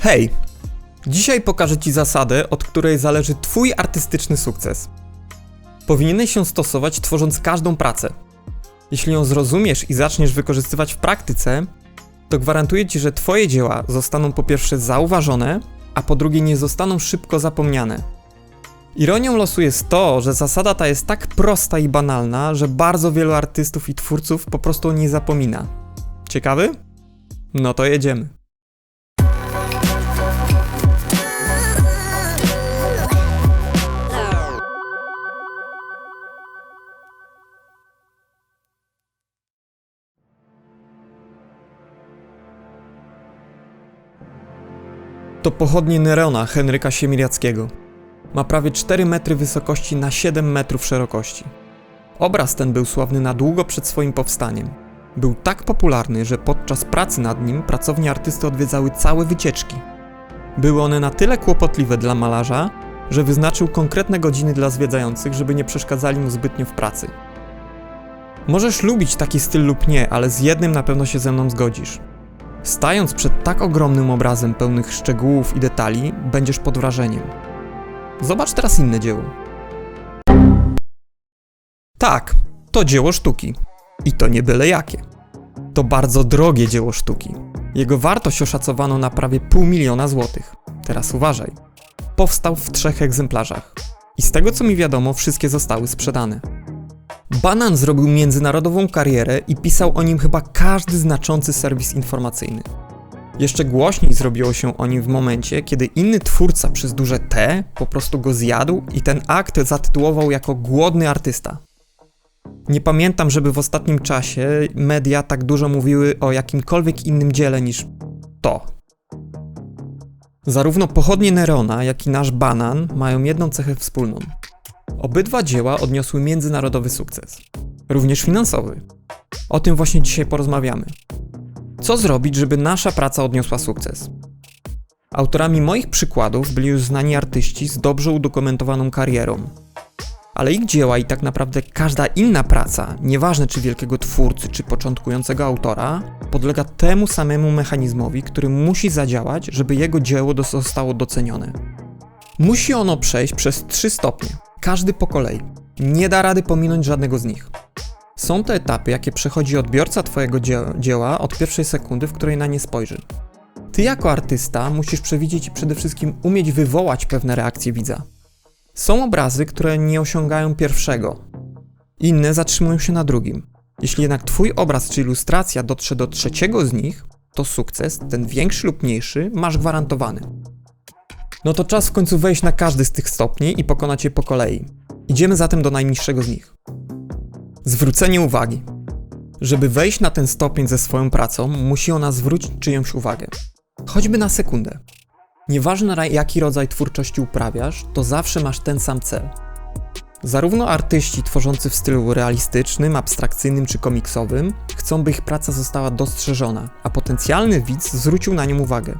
Hej! Dzisiaj pokażę Ci zasadę, od której zależy Twój artystyczny sukces. Powinieneś się stosować tworząc każdą pracę. Jeśli ją zrozumiesz i zaczniesz wykorzystywać w praktyce, to gwarantuję Ci, że Twoje dzieła zostaną po pierwsze zauważone, a po drugie nie zostaną szybko zapomniane. Ironią losu jest to, że zasada ta jest tak prosta i banalna, że bardzo wielu artystów i twórców po prostu o niej zapomina. Ciekawy? No to jedziemy. To pochodnie Nerona Henryka Siemiriackiego. Ma prawie 4 metry wysokości na 7 metrów szerokości. Obraz ten był sławny na długo przed swoim powstaniem. Był tak popularny, że podczas pracy nad nim pracownie artysty odwiedzały całe wycieczki. Były one na tyle kłopotliwe dla malarza, że wyznaczył konkretne godziny dla zwiedzających, żeby nie przeszkadzali mu zbytnio w pracy. Możesz lubić taki styl lub nie, ale z jednym na pewno się ze mną zgodzisz. Stając przed tak ogromnym obrazem pełnych szczegółów i detali, będziesz pod wrażeniem. Zobacz teraz inne dzieło. Tak, to dzieło sztuki. I to nie byle jakie. To bardzo drogie dzieło sztuki. Jego wartość oszacowano na prawie pół miliona złotych. Teraz uważaj. Powstał w trzech egzemplarzach. I z tego co mi wiadomo, wszystkie zostały sprzedane. Banan zrobił międzynarodową karierę i pisał o nim chyba każdy znaczący serwis informacyjny. Jeszcze głośniej zrobiło się o nim w momencie, kiedy inny twórca przez duże T po prostu go zjadł i ten akt zatytułował jako głodny artysta. Nie pamiętam, żeby w ostatnim czasie media tak dużo mówiły o jakimkolwiek innym dziele niż to. Zarówno pochodnie Nerona, jak i nasz banan mają jedną cechę wspólną. Obydwa dzieła odniosły międzynarodowy sukces, również finansowy. O tym właśnie dzisiaj porozmawiamy. Co zrobić, żeby nasza praca odniosła sukces? Autorami moich przykładów byli już znani artyści z dobrze udokumentowaną karierą. Ale ich dzieła i tak naprawdę każda inna praca, nieważne czy wielkiego twórcy, czy początkującego autora, podlega temu samemu mechanizmowi, który musi zadziałać, żeby jego dzieło zostało docenione. Musi ono przejść przez trzy stopnie, każdy po kolei. Nie da rady pominąć żadnego z nich. Są to etapy, jakie przechodzi odbiorca Twojego dzieła od pierwszej sekundy, w której na nie spojrzy. Ty jako artysta musisz przewidzieć i przede wszystkim umieć wywołać pewne reakcje widza. Są obrazy, które nie osiągają pierwszego. Inne zatrzymują się na drugim. Jeśli jednak Twój obraz czy ilustracja dotrze do trzeciego z nich, to sukces, ten większy lub mniejszy, masz gwarantowany. No to czas w końcu wejść na każdy z tych stopni i pokonać je po kolei. Idziemy zatem do najniższego z nich. Zwrócenie uwagi. Żeby wejść na ten stopień ze swoją pracą, musi ona zwrócić czyjąś uwagę. Choćby na sekundę. Nieważne jaki rodzaj twórczości uprawiasz, to zawsze masz ten sam cel. Zarówno artyści tworzący w stylu realistycznym, abstrakcyjnym czy komiksowym chcą, by ich praca została dostrzeżona, a potencjalny widz zwrócił na nią uwagę.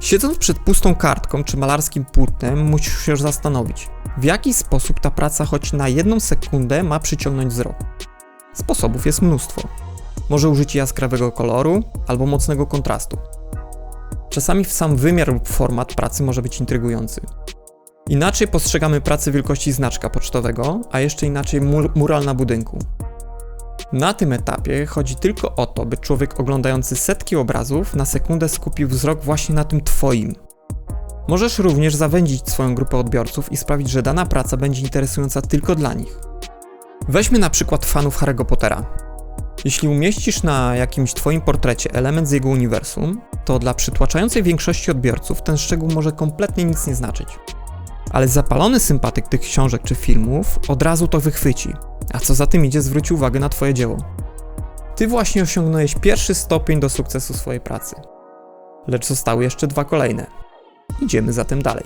Siedząc przed pustą kartką czy malarskim płótnem, musisz się zastanowić, w jaki sposób ta praca choć na jedną sekundę ma przyciągnąć wzrok. Sposobów jest mnóstwo. Może użycie jaskrawego koloru albo mocnego kontrastu. Czasami w sam wymiar lub format pracy może być intrygujący. Inaczej postrzegamy pracę wielkości znaczka pocztowego, a jeszcze inaczej mur mural na budynku. Na tym etapie chodzi tylko o to, by człowiek oglądający setki obrazów na sekundę skupił wzrok właśnie na tym Twoim. Możesz również zawędzić swoją grupę odbiorców i sprawić, że dana praca będzie interesująca tylko dla nich. Weźmy na przykład fanów Harry'ego Pottera. Jeśli umieścisz na jakimś Twoim portrecie element z jego uniwersum, to dla przytłaczającej większości odbiorców ten szczegół może kompletnie nic nie znaczyć. Ale zapalony sympatyk tych książek czy filmów od razu to wychwyci, a co za tym idzie zwróci uwagę na Twoje dzieło. Ty właśnie osiągnąłeś pierwszy stopień do sukcesu swojej pracy. Lecz zostały jeszcze dwa kolejne. Idziemy zatem dalej.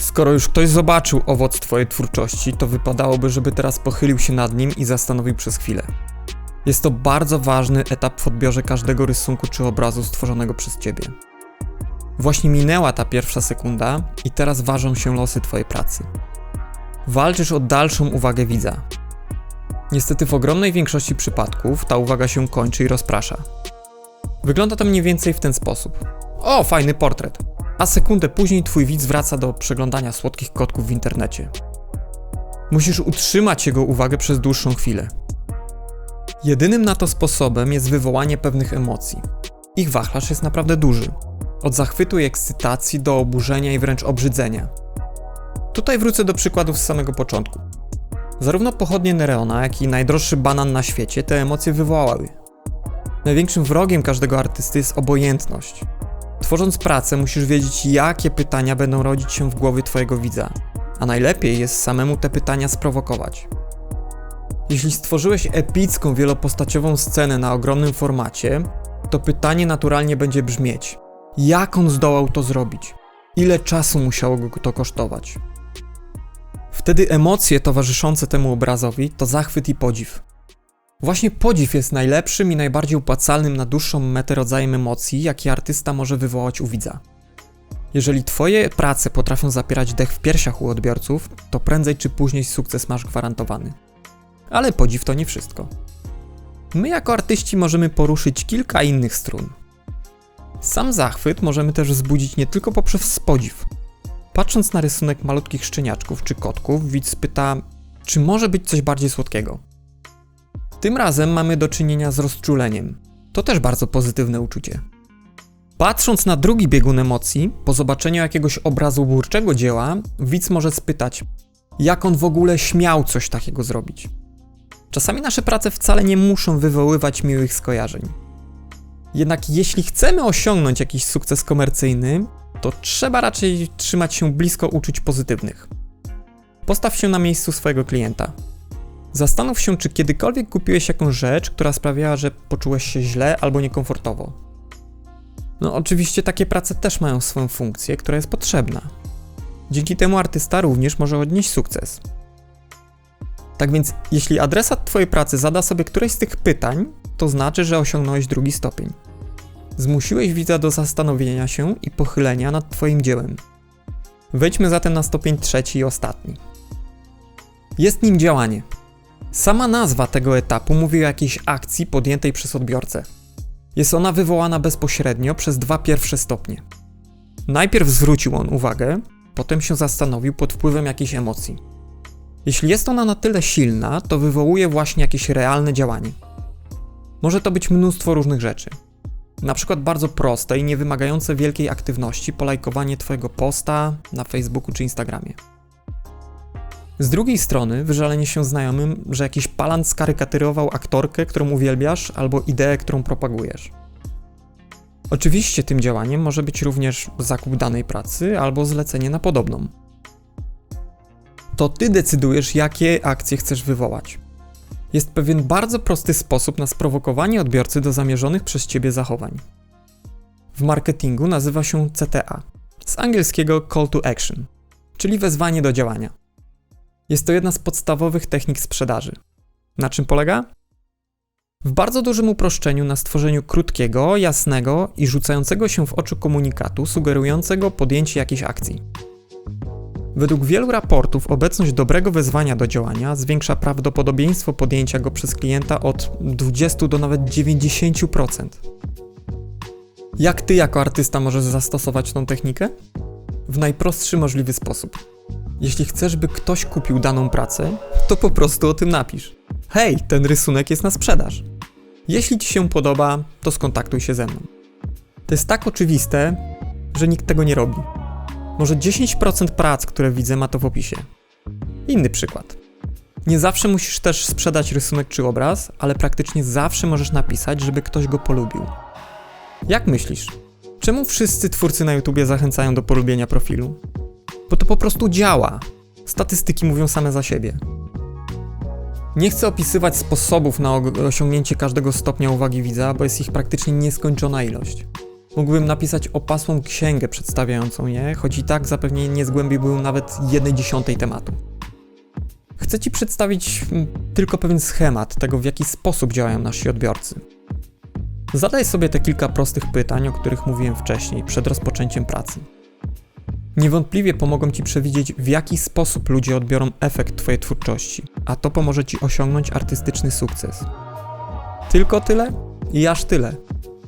Skoro już ktoś zobaczył owoc Twojej twórczości, to wypadałoby, żeby teraz pochylił się nad nim i zastanowił przez chwilę. Jest to bardzo ważny etap w odbiorze każdego rysunku czy obrazu stworzonego przez Ciebie. Właśnie minęła ta pierwsza sekunda i teraz ważą się losy Twojej pracy. Walczysz o dalszą uwagę widza. Niestety w ogromnej większości przypadków ta uwaga się kończy i rozprasza. Wygląda to mniej więcej w ten sposób. O, fajny portret. A sekundę później twój widz wraca do przeglądania słodkich kotków w internecie. Musisz utrzymać jego uwagę przez dłuższą chwilę. Jedynym na to sposobem jest wywołanie pewnych emocji. Ich wachlarz jest naprawdę duży. Od zachwytu i ekscytacji do oburzenia i wręcz obrzydzenia. Tutaj wrócę do przykładów z samego początku. Zarówno pochodnie Nereona, jak i najdroższy banan na świecie te emocje wywołały. Największym wrogiem każdego artysty jest obojętność. Tworząc pracę, musisz wiedzieć, jakie pytania będą rodzić się w głowie Twojego widza, a najlepiej jest samemu te pytania sprowokować. Jeśli stworzyłeś epicką, wielopostaciową scenę na ogromnym formacie, to pytanie naturalnie będzie brzmieć: jak on zdołał to zrobić? Ile czasu musiało go to kosztować? Wtedy emocje towarzyszące temu obrazowi to zachwyt i podziw. Właśnie podziw jest najlepszym i najbardziej opłacalnym na dłuższą metę rodzajem emocji, jaki artysta może wywołać u widza. Jeżeli Twoje prace potrafią zapierać dech w piersiach u odbiorców, to prędzej czy później sukces masz gwarantowany. Ale podziw to nie wszystko. My jako artyści możemy poruszyć kilka innych strun. Sam zachwyt możemy też wzbudzić nie tylko poprzez podziw. Patrząc na rysunek malutkich szczeniaczków czy kotków, widz pyta, czy może być coś bardziej słodkiego. Tym razem mamy do czynienia z rozczuleniem. To też bardzo pozytywne uczucie. Patrząc na drugi biegun emocji, po zobaczeniu jakiegoś obrazu burczego dzieła, widz może spytać, jak on w ogóle śmiał coś takiego zrobić. Czasami nasze prace wcale nie muszą wywoływać miłych skojarzeń. Jednak jeśli chcemy osiągnąć jakiś sukces komercyjny, to trzeba raczej trzymać się blisko uczuć pozytywnych. Postaw się na miejscu swojego klienta. Zastanów się, czy kiedykolwiek kupiłeś jakąś rzecz, która sprawiała, że poczułeś się źle albo niekomfortowo. No, oczywiście takie prace też mają swoją funkcję, która jest potrzebna. Dzięki temu artysta również może odnieść sukces. Tak więc, jeśli adresat Twojej pracy zada sobie któreś z tych pytań, to znaczy, że osiągnąłeś drugi stopień. Zmusiłeś widza do zastanowienia się i pochylenia nad Twoim dziełem. Wejdźmy zatem na stopień trzeci i ostatni. Jest nim działanie. Sama nazwa tego etapu mówi o jakiejś akcji podjętej przez odbiorcę. Jest ona wywołana bezpośrednio przez dwa pierwsze stopnie. Najpierw zwrócił on uwagę, potem się zastanowił pod wpływem jakiejś emocji. Jeśli jest ona na tyle silna, to wywołuje właśnie jakieś realne działanie. Może to być mnóstwo różnych rzeczy. Na przykład bardzo proste i nie wymagające wielkiej aktywności polajkowanie Twojego posta na Facebooku czy Instagramie. Z drugiej strony wyżalenie się znajomym, że jakiś palant skarykatyrował aktorkę, którą uwielbiasz, albo ideę, którą propagujesz. Oczywiście tym działaniem może być również zakup danej pracy albo zlecenie na podobną. To ty decydujesz, jakie akcje chcesz wywołać. Jest pewien bardzo prosty sposób na sprowokowanie odbiorcy do zamierzonych przez ciebie zachowań. W marketingu nazywa się CTA, z angielskiego Call to Action, czyli wezwanie do działania. Jest to jedna z podstawowych technik sprzedaży. Na czym polega? W bardzo dużym uproszczeniu na stworzeniu krótkiego, jasnego i rzucającego się w oczy komunikatu sugerującego podjęcie jakiejś akcji. Według wielu raportów obecność dobrego wezwania do działania zwiększa prawdopodobieństwo podjęcia go przez klienta od 20 do nawet 90%. Jak ty jako artysta możesz zastosować tą technikę? W najprostszy możliwy sposób. Jeśli chcesz, by ktoś kupił daną pracę, to po prostu o tym napisz. Hej, ten rysunek jest na sprzedaż. Jeśli ci się podoba, to skontaktuj się ze mną. To jest tak oczywiste, że nikt tego nie robi. Może 10% prac, które widzę, ma to w opisie. Inny przykład. Nie zawsze musisz też sprzedać rysunek czy obraz, ale praktycznie zawsze możesz napisać, żeby ktoś go polubił. Jak myślisz? Czemu wszyscy twórcy na YouTubie zachęcają do polubienia profilu? Bo to po prostu działa. Statystyki mówią same za siebie. Nie chcę opisywać sposobów na osiągnięcie każdego stopnia uwagi widza, bo jest ich praktycznie nieskończona ilość. Mógłbym napisać opasłą księgę przedstawiającą je, choć i tak zapewne nie zgłębiłbym nawet jednej dziesiątej tematu. Chcę Ci przedstawić mm, tylko pewien schemat tego, w jaki sposób działają nasi odbiorcy. Zadaj sobie te kilka prostych pytań, o których mówiłem wcześniej, przed rozpoczęciem pracy. Niewątpliwie pomogą Ci przewidzieć, w jaki sposób ludzie odbiorą efekt Twojej twórczości, a to pomoże Ci osiągnąć artystyczny sukces. Tylko tyle i aż tyle.